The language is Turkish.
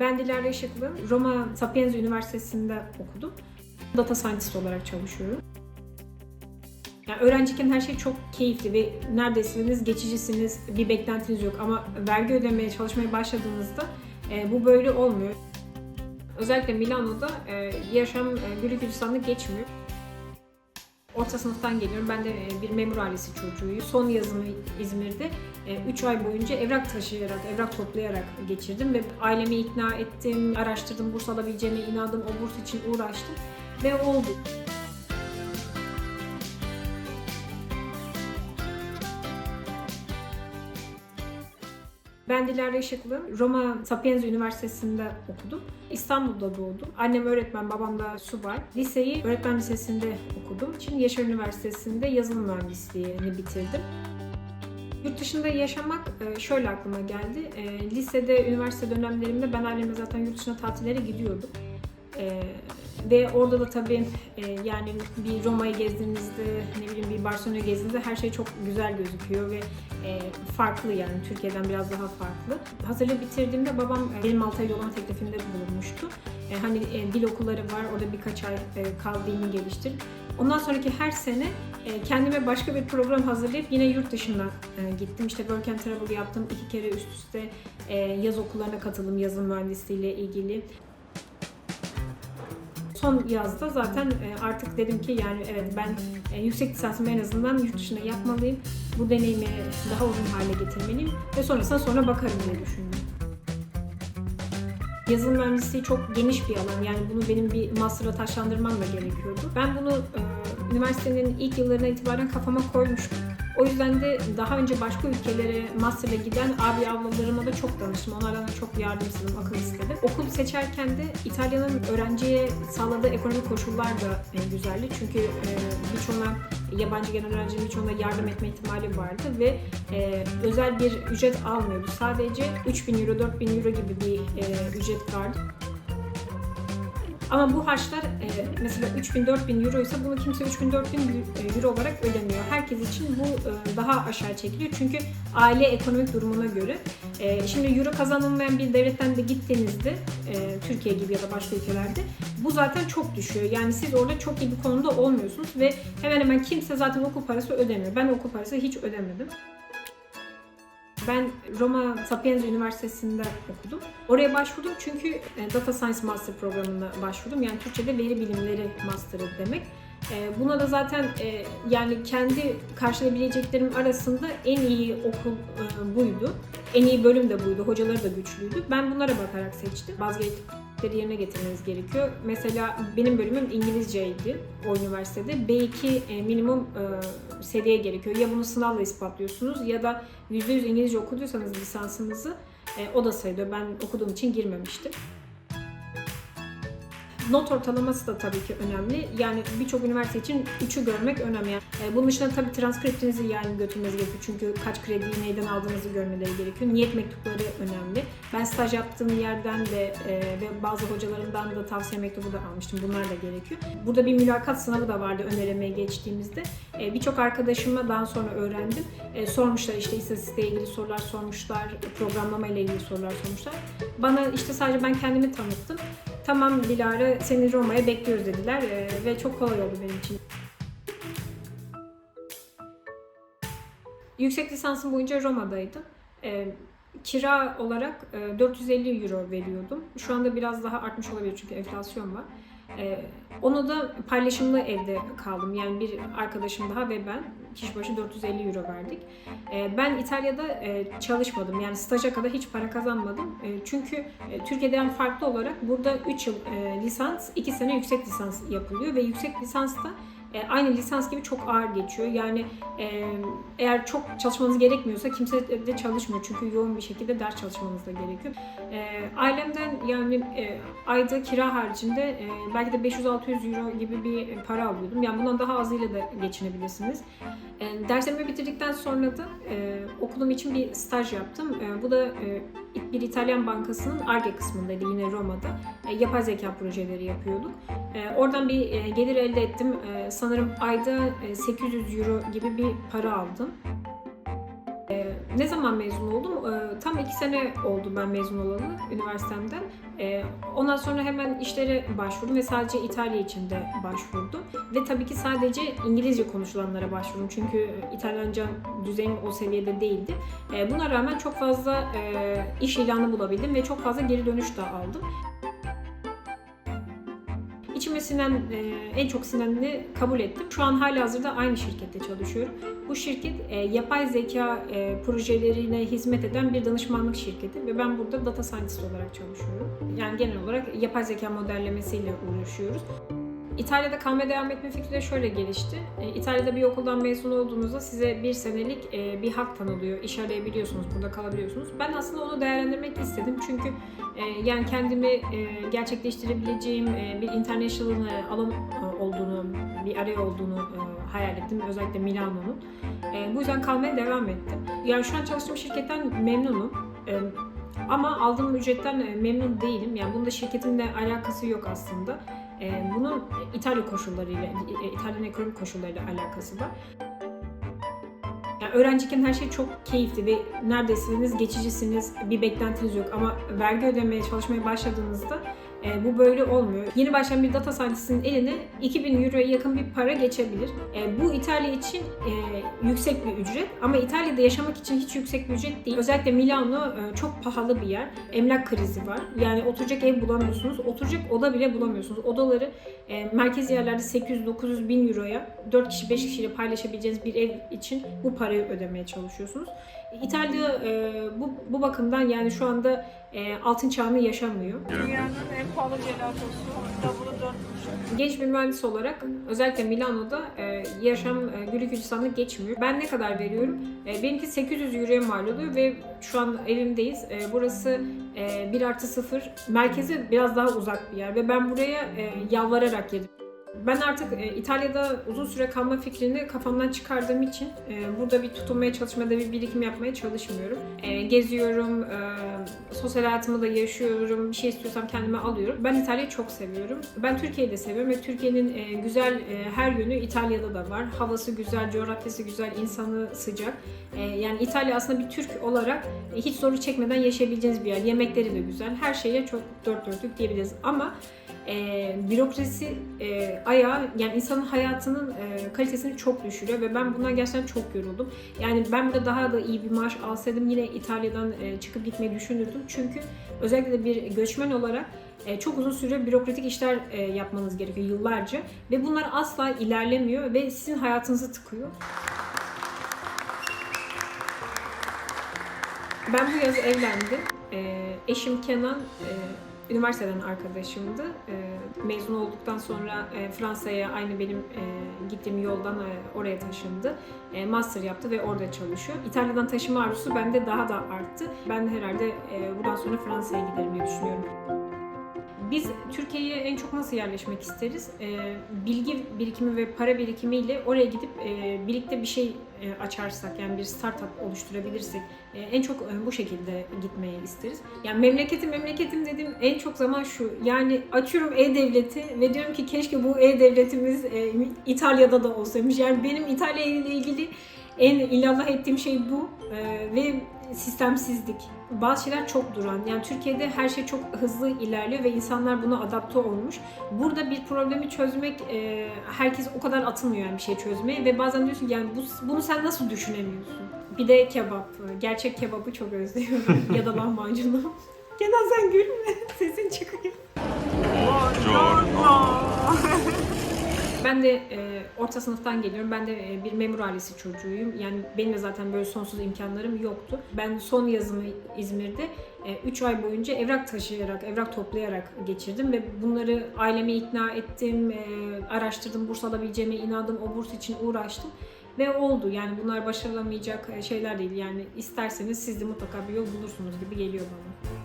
Ben Dilara Işıklı. Roma Sapienza Üniversitesi'nde okudum. Data Scientist olarak çalışıyorum. Yani öğrenciyken her şey çok keyifli ve neredesiniz, geçicisiniz, bir beklentiniz yok. Ama vergi ödemeye çalışmaya başladığınızda e, bu böyle olmuyor. Özellikle Milano'da e, yaşam e, gülistanlık geçmiyor. Orta sınıftan geliyorum. Ben de e, bir memur ailesi çocuğuyum. Son yazımı İzmir'de 3 ay boyunca evrak taşıyarak, evrak toplayarak geçirdim ve ailemi ikna ettim, araştırdım, burs alabileceğime inandım, o burs için uğraştım ve oldu. Ben Dilara Işıklı. Roma Sapienza Üniversitesi'nde okudum. İstanbul'da doğdum. Annem öğretmen, babam da subay. Liseyi öğretmen lisesinde okudum. Şimdi Yaşar Üniversitesi'nde yazılım mühendisliğini bitirdim. Yurt dışında yaşamak e, şöyle aklıma geldi. E, Lisede, üniversite dönemlerimde ben ailemle zaten yurt dışına tatillere gidiyordum. E, Ve orada da tabii e, yani bir Roma'yı gezdiğinizde, ne bileyim bir Barcelona'yı gezdiğinizde her şey çok güzel gözüküyor ve e, farklı yani Türkiye'den biraz daha farklı. Hazırlığı bitirdiğimde babam e, benim 6 ay yollama teklifinde bulunmuştu. E, Hani e, dil okulları var, orada birkaç ay e, kal dilini geliştir. Ondan sonraki her sene e, kendime başka bir program hazırlayıp yine yurt dışına e, gittim. İşte Work and Travel yaptım. iki kere üst üste e, yaz okullarına katıldım yazılım mühendisliği ile ilgili. Son yazda zaten e, artık dedim ki yani evet ben e, yüksek lisansımı en azından yurt dışına yapmalıyım. Bu deneyimi daha uzun hale getirmeliyim ve sonrasında sonra bakarım diye düşündüm. Yazılım mühendisliği çok geniş bir alan. Yani bunu benim bir master'a taşlandırmam da gerekiyordu. Ben bunu e, üniversitenin ilk yıllarına itibaren kafama koymuştum. O yüzden de daha önce başka ülkelere master'a giden abi ablalarıma da çok danıştım. Onlardan da çok yardım istedim, akıl istedim. Okul seçerken de İtalya'nın öğrenciye sağladığı ekonomik koşullar da güzeldi. Çünkü e, birçoğuna yabancı gelen öğrencinin birçoğuna yardım etme ihtimali vardı ve e, özel bir ücret almıyordu. Sadece 3000 euro, 4000 euro gibi bir e, ücret vardı. Ama bu harçlar e, mesela 3000-4000 euro ise bunu kimse 3000-4000 euro olarak ödemiyor. Herkes için bu e, daha aşağı çekiliyor çünkü aile ekonomik durumuna göre. E, şimdi euro kazanılmayan bir devletten de gittiğinizde e, Türkiye gibi ya da başka ülkelerde bu zaten çok düşüyor. Yani siz orada çok iyi bir konumda olmuyorsunuz ve hemen hemen kimse zaten okul parası ödemiyor. Ben okul parası hiç ödemedim. Ben Roma Sapienza Üniversitesi'nde okudum. Oraya başvurdum çünkü e, Data Science Master programına başvurdum. Yani Türkçe'de veri bilimleri master'ı demek. E, Buna da zaten e, yani kendi karşılayabileceklerim arasında en iyi okul buydu. En iyi bölüm de buydu. Hocaları da güçlüydü. Ben bunlara bakarak seçtim. Bazı gereklilikleri yerine getirmeniz gerekiyor. Mesela benim bölümüm İngilizceydi o üniversitede. B2 e, minimum seviye gerekiyor. Ya bunu sınavla ispatlıyorsunuz ya da %100 İngilizce okuduysanız lisansınızı e, o da sayılıyor. Ben okuduğum için girmemiştim. Not ortalaması da tabii ki önemli. Yani birçok üniversite için 3'ü görmek önemli. E, bunun dışında tabii transkriptinizi yani götürmeniz gerekiyor. Çünkü kaç krediyi neyden aldığınızı görmeleri gerekiyor. Niyet mektupları önemli. Ben staj yaptığım yerden de e, ve bazı hocalarımdan da tavsiye mektubu da almıştım. Bunlar da gerekiyor. Burada bir mülakat sınavı da vardı ön elemeye geçtiğimizde. E, birçok arkadaşıma daha sonra öğrendim. E, sormuşlar işte istatistikle ilgili sorular sormuşlar, programlama ile ilgili sorular sormuşlar. Bana işte sadece ben kendimi tanıttım. Tamam Dilara seni Roma'ya bekliyoruz dediler ve çok kolay oldu benim için. Yüksek lisansım boyunca Roma'daydım. E, kira olarak e, 450 euro veriyordum. Şu anda biraz daha artmış olabilir çünkü enflasyon var. E, onu da paylaşımlı evde kaldım. Yani bir arkadaşım daha ve ben kişi başı 450 euro verdik. E, ben İtalya'da e, çalışmadım. Yani staja kadar hiç para kazanmadım. E, çünkü e, Türkiye'den farklı olarak burada 3 yıl e, lisans, 2 sene yüksek lisans yapılıyor ve yüksek lisansta e, aynı lisans gibi çok ağır geçiyor. Yani e, eğer çok çalışmanız gerekmiyorsa kimse de çalışmıyor. Çünkü yoğun bir şekilde ders çalışmanız da gerekiyor. E, ailemden yani ayda kira haricinde belki de 500-600 euro gibi bir para alıyordum. Yani bundan daha azıyla da geçinebilirsiniz. Derslerimi bitirdikten sonra da okulum için bir staj yaptım. Bu da bir İtalyan bankasının ARGE kısmındaydı yine Roma'da. E, yapay zeka projeleri yapıyorduk. Oradan bir gelir elde ettim. E, sanırım ayda e, 800 euro gibi bir para aldım. E, Ne zaman mezun oldum? Ee, Tam iki sene oldu ben mezun olalı üniversitemden. Ondan sonra hemen işlere başvurdum ve sadece İtalya için de başvurdum. Ve tabii ki sadece İngilizce konuşulanlara başvurdum. Çünkü İtalyanca düzeyim o seviyede değildi. Buna rağmen çok fazla e, iş ilanı bulabildim ve çok fazla geri dönüş de aldım. İçime sinen, e, en çok sinenini kabul ettim. Şu an hala hazırda aynı şirkette çalışıyorum. Bu şirket e, yapay zeka e, projelerine hizmet eden bir danışmanlık şirketi ve ben burada data scientist olarak çalışıyorum. Yani genel olarak yapay zeka modellemesiyle uğraşıyoruz. İtalya'da kalmaya devam etme fikri de şöyle gelişti. E, İtalya'da bir okuldan mezun olduğunuzda size bir senelik e, bir hak tanılıyor. İş arayabiliyorsunuz, burada kalabiliyorsunuz. Ben aslında onu değerlendirmek istedim çünkü e, yani kendimi gerçekleştirebileceğim bir international alan olduğunu, bir araya olduğunu hayal ettim. Özellikle Milano'nun. Bu yüzden kalmaya devam ettim. Yani şu an çalıştığım şirketten memnunum. Ama aldığım ücretten memnun değilim. Yani bunda şirketimle alakası yok aslında. E, bunun İtalya koşullarıyla, e, İtalyan ekonomik koşullarıyla alakası var. Yani öğrenciyken her şey çok keyifli ve neredesiniz, geçicisiniz, bir beklentiniz yok. Ama vergi ödemeye çalışmaya başladığınızda e, bu böyle olmuyor. Yeni başlayan bir data scientist'in eline 2000 euroya yakın bir para geçebilir. E, bu İtalya için e, yüksek bir ücret ama İtalya'da yaşamak için hiç yüksek bir ücret değil. Özellikle Milano e, çok pahalı bir yer. Emlak krizi var. Yani oturacak ev bulamıyorsunuz. Oturacak oda bile bulamıyorsunuz. Odaları e, merkezi yerlerde 800-900 bin euroya 4 kişi 5 kişiyle paylaşabileceğiniz bir ev için bu parayı ödemeye çalışıyorsunuz. İtalya e, bu, bu bakımdan yani şu anda e, altın çağını yaşamıyor. Dünyanın en pahalı gelatosu. Genç bir mühendis olarak özellikle Milano'da e, yaşam e, güllük gülistanlık geçmiyor. Ben ne kadar veriyorum? E, benimki 800 euroya mal oluyor ve şu an evimdeyiz. E, burası e, 1 artı 0. Merkezi biraz daha uzak bir yer ve ben buraya e, yalvararak girdim. Ben artık e, İtalya'da uzun süre kalma fikrini kafamdan çıkardığım için e, burada bir tutunmaya çalışmada bir birikim yapmaya çalışmıyorum. E, geziyorum, e, sosyal hayatımı da yaşıyorum, bir şey istiyorsam kendime alıyorum. Ben İtalya'yı çok seviyorum. Ben Türkiye'yi de seviyorum ve Türkiye'nin e, güzel e, her yönü İtalya'da da var. Havası güzel, coğrafyası güzel, insanı sıcak. E, yani İtalya aslında bir Türk olarak e, hiç zorluk çekmeden yaşayabileceğiniz bir yer. Yemekleri de güzel, her şeye çok dört dörtlük diyebiliriz. Ama e, bürokrasi e, ayağı yani insanın hayatının e, kalitesini çok düşürüyor ve ben bundan gerçekten çok yoruldum. Yani ben burada daha da iyi bir maaş alsaydım yine İtalya'dan e, çıkıp gitmeyi düşünürdüm. Çünkü özellikle de bir göçmen olarak e, çok uzun süre bürokratik işler e, yapmanız gerekiyor yıllarca ve bunlar asla ilerlemiyor ve sizin hayatınızı tıkıyor. Ben bu yaz evlendim. E, eşim Kenan üniversiteden arkadaşımdı. E, mezun olduktan sonra e, Fransa'ya aynı benim e, gittiğim yoldan e, oraya taşındı. E, master yaptı ve orada çalışıyor. İtalya'dan taşıma arzusu bende daha da arttı. Ben de herhalde buradan sonra Fransa'ya giderim diye düşünüyorum. Biz Türkiye'ye en çok nasıl yerleşmek isteriz? Ee, bilgi birikimi ve para birikimiyle oraya gidip e, birlikte bir şey e, açarsak, yani bir startup oluşturabilirsek e, en çok e, bu şekilde gitmeyi isteriz. Yani memleketim memleketim dediğim en çok zaman şu. Yani açıyorum e-devleti ve diyorum ki keşke bu e-devletimiz e, İtalya'da da olsaymış. Yani benim İtalya ile ilgili en illallah ettiğim şey bu E, ve sistemsizlik. Bazı şeyler çok duran. Yani Türkiye'de her şey çok hızlı ilerliyor ve insanlar buna adapte olmuş. Burada bir problemi çözmek e, herkes o kadar atılmıyor yani bir şey çözmeye ve bazen diyorsun yani bu, bunu sen nasıl düşünemiyorsun? Bir de kebap. Gerçek kebabı çok özlüyorum. ya da lahmacunu. Kenan sen gülme. Sesin çıkıyor. Buongiorno. Ben de e, orta sınıftan geliyorum. Ben de e, bir memur ailesi çocuğuyum. Yani benim de zaten böyle sonsuz imkanlarım yoktu. Ben son yazımı İzmir'de 3 ay boyunca evrak taşıyarak, evrak toplayarak geçirdim ve bunları ailemi ikna ettim, e, araştırdım, burs alabileceğime inandım, o burs için uğraştım. Ve oldu yani bunlar başarılamayacak e, şeyler değil yani isterseniz siz de mutlaka bir yol bulursunuz gibi geliyor bana.